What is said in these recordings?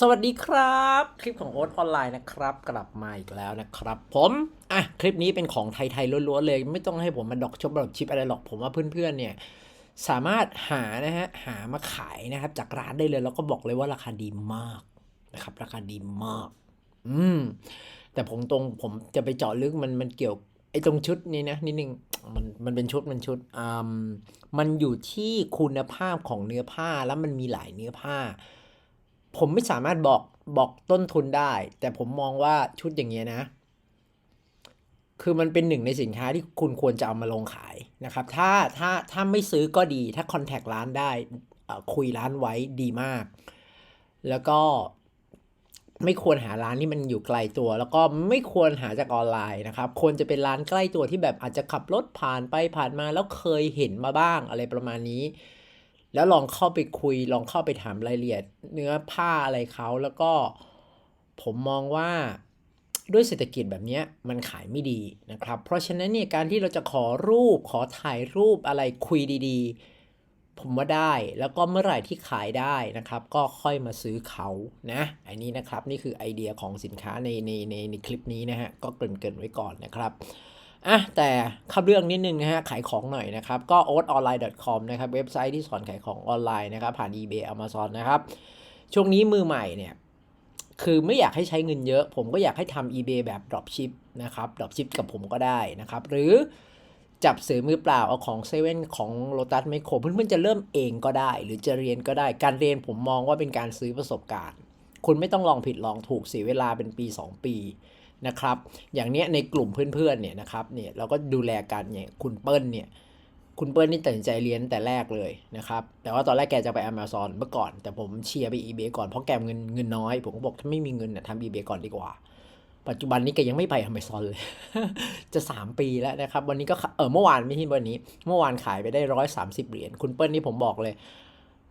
สวัสดีครับ คลิปของโอ๊ตออนไลน์นะครับ กลับมาอีกแล้วนะครับ ผมอะคลิปนี้เป็นของไทยๆล้วนๆเลย ไม่ต้องให้ผมมาดอกชบดอกชิปอะไรหรอกผมว่าเพื่อนๆเนี่ยสามารถหานะฮะหามาขายนะครับ จากร้านได้เลยแล้วก็บอกเลยว่าราคาดีมากนะครับ ราคาดีมาก อืมแต่ผมตรงผมจะไปเจาะลึกมันมันเกี่ยวไอ้ตรงชุดนี้นะนิดนึงมันมันเป็นชุดมันชุดอ่ามันอยู่ที่คุณภาพของเนื้อผ้าแล้วมันมีหลายเนื้อผ้า ผมไม่สามารถบอกบอกต้นทุนได้ แต่ผมมองว่าชุดอย่างเงี้ยนะ คือมันเป็นหนึ่งในสินค้าที่คุณควรจะเอามาลงขายนะครับ ถ้าถ้าถ้าไม่ซื้อก็ดี ถ้าคอนแทคร้านได้อ่อคุยร้านไว้ดีมาก แล้วก็ไม่ควรหาร้านที่มันอยู่ไกลตัว แล้วก็ไม่ควรหาจากออนไลน์นะครับควรจะเป็นร้านใกล้ตัวที่แบบอาจจะขับรถผ่านไปผ่านมาแล้วเคยเห็นมาบ้างอะไรประมาณนี้ แล้วลองเข้าไปคุย ลองเข้าไปถามรายละเอียด เนื้อผ้าอะไรเขาแล้วก็ผมมองว่าด้วยเศรษฐกิจแบบนี้มันขายไม่ดีนะครับ เพราะฉะนั้นเนี่ยการที่เราจะขอรูปขอถ่ายรูปอะไรคุยดีๆ ผมว่าได้แล้วก็เมื่อไหร่ที่ขายได้นะครับ ก็ค่อยมาซื้อเขานะอันนี้นะครับนี่คือไอเดียของสินค้าในในในในคลิปนี้นะฮะก็เกริ่นๆไว้ก่อนนะครับ อะแต่ข้าเรื่องนิดนึงนะฮะขายของหน่อยนะครับ ก็ oatonline.com นะครับเว็บไซต์ที่สอนขายของออนไลน์นะครับ ผ่าน eBay Amazon นะครับ ช่วงนี้มือใหม่เนี่ย คือไม่อยากให้ใช้เงินเยอะ ผมก็อยากให้ทำ eBay แบบ dropship นะครับ dropship กับผมก็ได้นะครับ หรือจับซื้อมือเปล่า เอาของเซเว่นของ Lotus m ม c ค o เพื่อนๆจะเริ่มเองก็ได้ หรือจะเรียนก็ได้ การเรียนผมมองว่าเป็นการซื้อประสบการณ์ คุณไม่ต้องลองผิดลองถูกเสียเวลาเป็นปี 2 ปี นะครับ อย่างเนี้ยในกลุ่มเพื่อนๆเนี่ยนะครับเนี่ยเราก็ดูแลกันเนี่ยคุณเปิ้ลเนี่ยคุณเปิ้ลนี่ตัดสินใจเรียนแต่แรกเลยนะครับ แต่ว่าตอนแรกแกจะไป Amazon เมื่อก่อน แต่ผมเชียร์ไป eBay ก่อน เพราะแกเงินเงินน้อย ผมก็บอกถ้าไม่มีเงินน่ะทำ eBay ก่อนดีกว่า ปัจจุบันนี้แกยังไม่ไป Amazon เลย จะ 3 ปีแล้วนะครับ วันนี้ก็เออเมื่อวานไม่ใช่วันนี้ เมื่อวานขายไปได้ 130 เหรียญ คุณเปิ้ลนี่ผมบอกเลย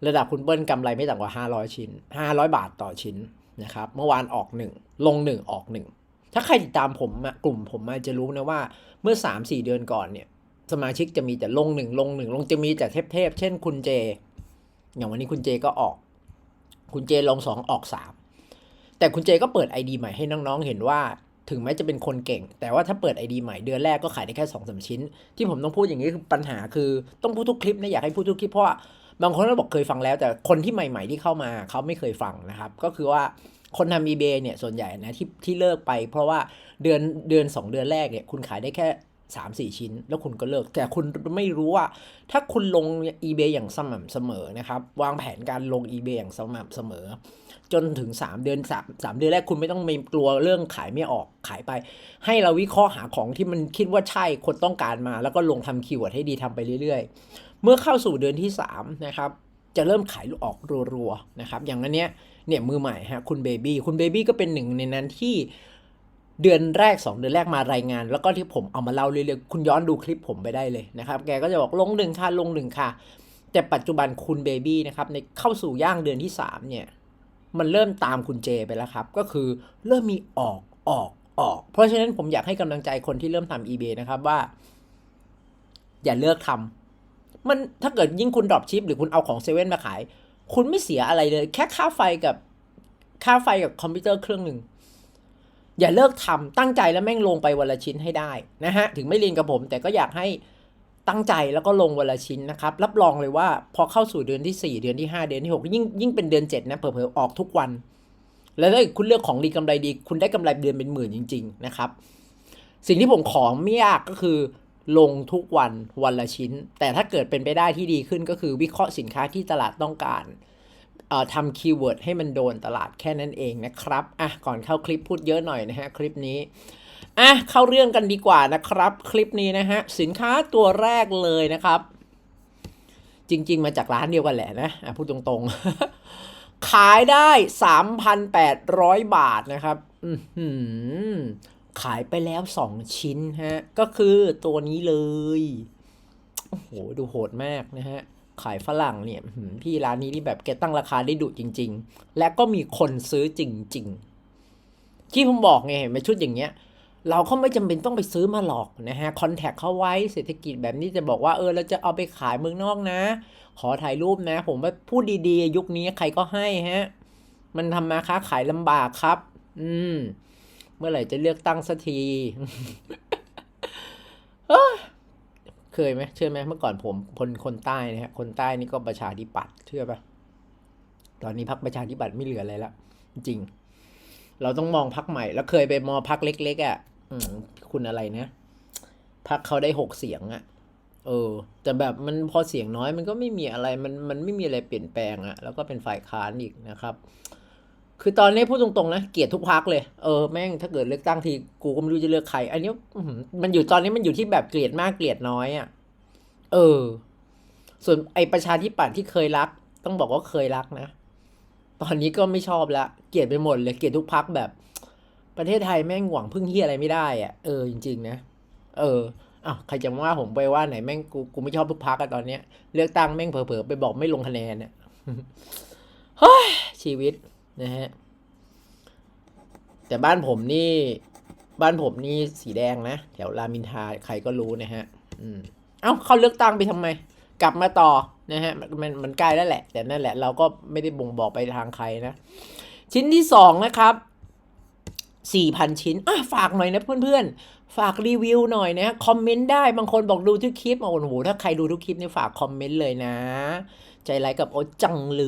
ระดับคุณเปิ้ลกำไรไม่ต่ำกว่า 500 ชิ้น 500 บาทต่อชิ้นนะครับ เมื่อวานออก 1 ลง 1 ออก 1 ถ้าใครติดตามผมอะกลุ่มผมมาจะรู้นะว่าเมื่อ 3-4 เดือนก่อนเนี่ย สมาชิกจะมีแต่ลงหนึ่งลงหนึ่งลงจะมีแต่เทพๆเช่นคุณเจ อย่างวันนี้คุณเจก็ออก คุณเจลงสองออกสามแต่คุณเจก็เปิด ID ใหม่ให้น้องๆเห็นว่าถึงแม้จะเป็นคนเก่ง แต่ว่าถ้าเปิด ID ใหม่เดือนแรกก็ขายได้แค่สองสาชิ้น ที่ผมต้องพูดอย่างนี้คือปัญหาคือต้องพูดทุกคลิปนะอยากให้พูดทุกคลิปเพราะว่าบางคนก็บอกเคยฟังแล้ว แต่คนที่ใหม่ ๆ ที่เข้ามาเขาไม่เคยฟังนะครับ ก็คือว่า คนทำ eBay เนี่ยส่วนใหญ่นะที่ที่เลิกไป เพราะว่าเดือนเดือนสองเดือนแรกเนี่ยคุณขายได้แค่สามสี่ชิ้น แล้วคุณก็เลิก แต่คุณไม่รู้ว่า ถ้าคุณลง eBay อย่างสม่ำเสมอนะครับ วางแผนการลง eBay อย่างสม่ำเสมอ จนถึง 3 เดือน3 3เดือนแรกคุณไม่ต้องมีกลัวเรื่องขายไม่ออกขายไป ให้เราวิเคราะห์หาของที่มันคิดว่าใช่คนต้องการมา แล้วก็ลงทำคีย์เวิร์ดให้ดีทำไปเรื่อย ๆ เมื่อเข้าสู่เดือนที่3นะครับจะเริ่มขายออกรัวๆนะครับอย่างนั้นเนี้ย เนี่ยมือใหม่ฮะคุณเบบี้คุณเบบี้ก็เป็นหนึ่งในนั้นที่เดือนแรก 2 เดือนแรกมารายงาน แล้วก็ที่ผมเอามาเล่าเรื่อยๆคุณย้อนดูคลิปผมไปได้เลยนะครับ แกก็จะบอกลงหนึ่งค่ะลงหนึ่งค่ะ แต่ปัจจุบันคุณเบบี้นะครับในเข้าสู่ย่างเดือนที่ 3 เนี่ย มันเริ่มตามคุณเจไปแล้วครับ ก็คือเริ่มมีออกออกออก เพราะฉะนั้นผมอยากให้กำลังใจคนที่เริ่มทำ eBay นะครับว่า อย่าเลิกทำมันถ้าเกิดยิ่งคุณดรอปชิปหรือคุณเอาของเซเว่นมาขาย คุณไม่เสียอะไรเลย แค่ค่าไฟกับค่าไฟกับคอมพิวเตอร์เครื่องหนึ่งอย่าเลิกทำตั้งใจแล้วแม่งลงไปวันละชิ้นให้ได้นะฮะถึงไม่เรียนกับผม แต่ก็อยากให้ตั้งใจแล้วก็ลงวันละชิ้นนะครับ รับรองเลยว่าพอเข้าสู่เดือนที่ 4 เดือนที่ 5 เดือนที่ 6 ยิ่งยิ่งเป็นเดือน 7 นะเผลอๆออกทุกวัน แล้วถ้าคุณเลือกของดีกำไรดี คุณได้กำไรเดือนเป็นหมื่นจริง ๆ นะครับ สิ่งที่ผมขอไม่ยากก็คือ ลงทุกวันวันละชิ้น แต่ถ้าเกิดเป็นไปได้ที่ดีขึ้นก็คือวิเคราะห์สินค้าที่ตลาดต้องการทำคีย์เวิร์ดให้มันโดนตลาดแค่นั้นเองนะครับอะก่อนเข้าคลิปพูดเยอะหน่อยนะฮะคลิปนี้อะเข้าเรื่องกันดีกว่านะครับ คลิปนี้นะฮะสินค้าตัวแรกเลยนะครับ จริง ๆ มาจากร้านเดียวกันแหละนะะพูดตรงๆ ขายได้ 3,800 บาทนะครับ อือหือ ขายไปแล้ว 2 ชิ้นฮะ ก็คือตัวนี้เลย โอ้โห ดูโหดมากนะฮะ ขายฝรั่งเนี่ยพี่ร้านนี้นี่แบบแกตั้งราคาได้ดุจริง ๆ และก็มีคนซื้อจริง ๆ ที่ผมบอกไงเห็นไหมชุดอย่างเงี้ย เราก็ไม่จำเป็นต้องไปซื้อมาหรอกนะฮะ คอนแทคเขาไว้เศรษฐกิจแบบนี้จะบอกว่าเออเราจะเอาไปขายเมืองนอกนะ ขอถ่ายรูปนะ ผมว่าพูดดีๆ ยุคนี้ใครก็ให้ฮะ มันทำมาค้าขายลำบากครับ อืม เมื่อไหร่จะเลือกตั้งสักทีเคยไหมเชื่อไหมเมื่อก่อนผมคนคนใต้นะฮะคนใต้นี่ก็ประชาธิปัตย์เชื่อปะตอนนี้พักประชาธิปัตย์ไม่เหลืออะไรแล้วจริง เราต้องมองพักใหม่ แล้วเคยไปมองพักเล็ก ๆอะคุณอะไรนะพักเขาได้หกเสียงอะ เออ แต่แบบมันพอเสียงน้อยมันก็ไม่มีอะไรมันมันไม่มีอะไรเปลี่ยนแปลงอะ แล้วก็เป็นฝ่ายค้านอีกนะครับ คือตอนนี้พูดตรงๆนะเกลียดทุกพักเลย เออแม่งถ้าเกิดเลือกตั้งทีกูก็ไม่รู้จะเลือกใคร อันนี้มันอยู่ตอนนี้มันอยู่ที่แบบเกลียดมากเกลียดน้อยอะเออ ส่วนไอประชาธิปัตย์ที่เคยรัก ต้องบอกว่าเคยรักนะ ตอนนี้ก็ไม่ชอบละเกลียดไปหมดเลยเกลียดทุกพักแบบ ประเทศไทยแม่งหวังพึ่งเฮียอะไรไม่ได้อะเออจริงๆนะเอออ้าวใครจะมาว่าผมไปว่าไหนแม่งกูกูไม่ชอบทุกพักอะตอนเนี้ยเลือกตั้งแม่งเผลอๆไปบอกไม่ลงคะแนนเนี่ยเฮ้ยชีวิต นะฮะ แต่บ้านผมนี่ บ้านผมนี่สีแดงนะแถวรามินทาใครก็รู้นะฮะ อืม เอ้าเขาเลือกตั้งไปทำไม กลับมาต่อนะฮะมันมันมันใกล้แล้วแหละ แต่นั่นแหละ เราก็ไม่ได้บ่งบอกไปทางใครนะ ชิ้นที่สองนะครับสี่พันชิ้น อะ ฝากหน่อยนะเพื่อนๆ ฝากรีวิวหน่อยนะ คอมเมนต์ได้ บางคนบอกดูทุกคลิปโอ้โห ถ้าใครดูทุกคลิปเนี่ยฝากคอมเมนต์เลยนะ ใจร้ายกับโอ้จังเล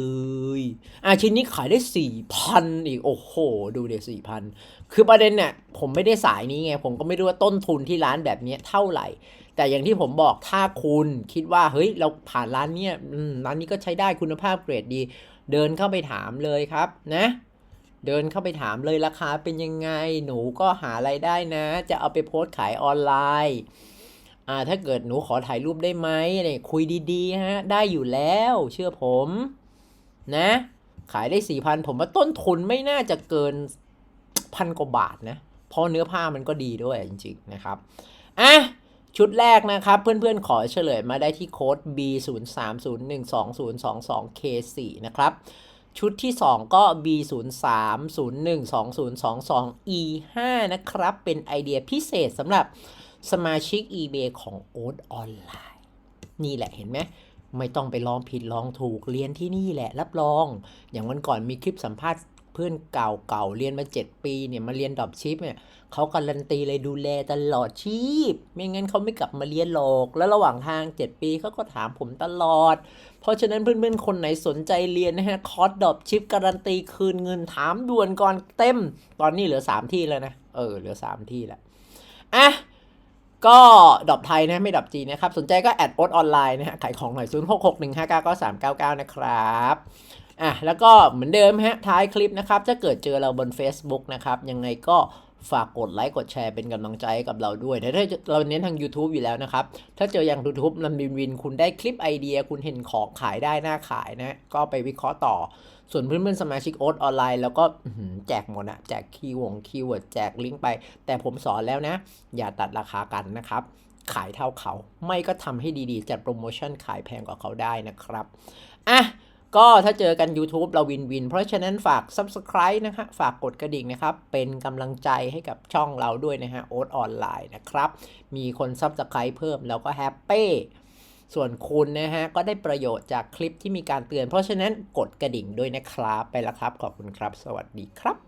ยอะชิ้นนี้ขายได้สี่พันอีก โอ้โห ดูเดี๋ยวสี่พันคือประเด็นเนี่ย ผมไม่ได้สายนี้ไง ผมก็ไม่รู้ว่าต้นทุนที่ร้านแบบนี้เท่าไหร่ แต่อย่างที่ผมบอกถ้าคุณคิดว่า เฮ้ย เราผ่านร้านเนี้ยร้านนี้ก็ใช้ได้คุณภาพเกรดดี เดินเข้าไปถามเลยครับนะเดินเข้าไปถามเลยราคาเป็นยังไง หนูก็หาไรายได้นะ จะเอาไปโพสต์ขายออนไลน์ อ่าถ้าเกิดหนูขอถ่ายรูปได้ไหมเนี่ยคุยดีๆฮะได้อยู่แล้ว เชื่อผม นะ ขายได้สี่พันผมว่าต้นทุนไม่น่าจะเกินพันกว่าบาทนะเพราะเนื้อผ้ามันก็ดีด้วยจริงๆนะครับอะชุดแรกนะครับ เพื่อนๆ ขอเฉลยมาได้ที่โค้ด B 0 3 0 1 2 0 2 2 K 4นะครับ ชุดที่ 2 ก็ B 0 3 0 1 2 0 2 2 E 5นะครับ เป็นไอเดียพิเศษสำหรับ สมาชิก eBay ของโอ๊ตออนไลน์นี่แหละเห็นไหมไม่ต้องไปลองผิดลองถูกเรียนที่นี่แหละ รับรอง อย่างวันก่อนมีคลิปสัมภาษณ์เพื่อนเก่าๆเรียนมา 7 ปีเนี่ยมาเรียนดอปชิปเนี่ยเขาการันตีเลยดูแลตลอดชีพ ไม่งั้นเขาไม่กลับมาเรียนหรอก แล้วระหว่างทาง 7 ปีเขาก็ถามผมตลอด เพราะฉะนั้นเพื่อนๆคนไหนสนใจเรียนนะฮะคอร์สดอปชิปการันตีคืนเงินถามด่วนก่อนเต็ม ตอนนี้เหลือ 3 ที่แล้วนะเออเหลือ 3 ที่แล้วอะ ก็ดอบไทยนะไม่ดอบจีนนะครับ สนใจก็แอดโอ t ออนไลน์นะฮะขายของหน่อย 0 6 6 1 5 9 9 3 9 9 นะครับอะแล้วก็เหมือนเดิมฮะท้ายคลิปนะครับ ถ้าเกิดเจอเราบน Facebook นะครับ ยังไงก็ ฝากกดไลค์กดแชร์เป็นกำลังใจให้กับเราด้วยถ้าเราเน้นทาง YouTube อยู่แล้วนะครับ ถ้าเจออย่าง YouTube ลันวินวิน คุณได้คลิปไอเดีย คุณเห็นของขายได้หน้าขายนะ ก็ไปวิเคราะห์ต่อ ส่วนเพื่อนๆสมาชิกโอ๊ตออนไลน์ แล้วก็แจกหมดอะแจกคีย์วงคีย์เวิร์ดแจกลิงก์ไป แต่ผมสอนแล้วนะ อย่าตัดราคากันนะครับขายเท่าเขา ไม่ก็ทำให้ดีๆ จัดโปรโมชั่นขายแพงกว่าเขาได้นะครับ อะ ก็ถ้าเจอกัน YouTube เราวินวิน เพราะฉะนั้นฝาก Subscribe นะฮะฝากกดกระดิ่งนะครับ เป็นกำลังใจให้กับช่องเราด้วยนะฮะโอ๊ตออนไลน์นะครับ มีคน Subscribe เพิ่มแล้วก็แฮปปี้ส่วนคุณนะฮะ ก็ได้ประโยชน์จากคลิปที่มีการเตือน เพราะฉะนั้นกดกระดิ่งด้วยนะครับ ไปละครับ ขอบคุณครับ สวัสดีครับ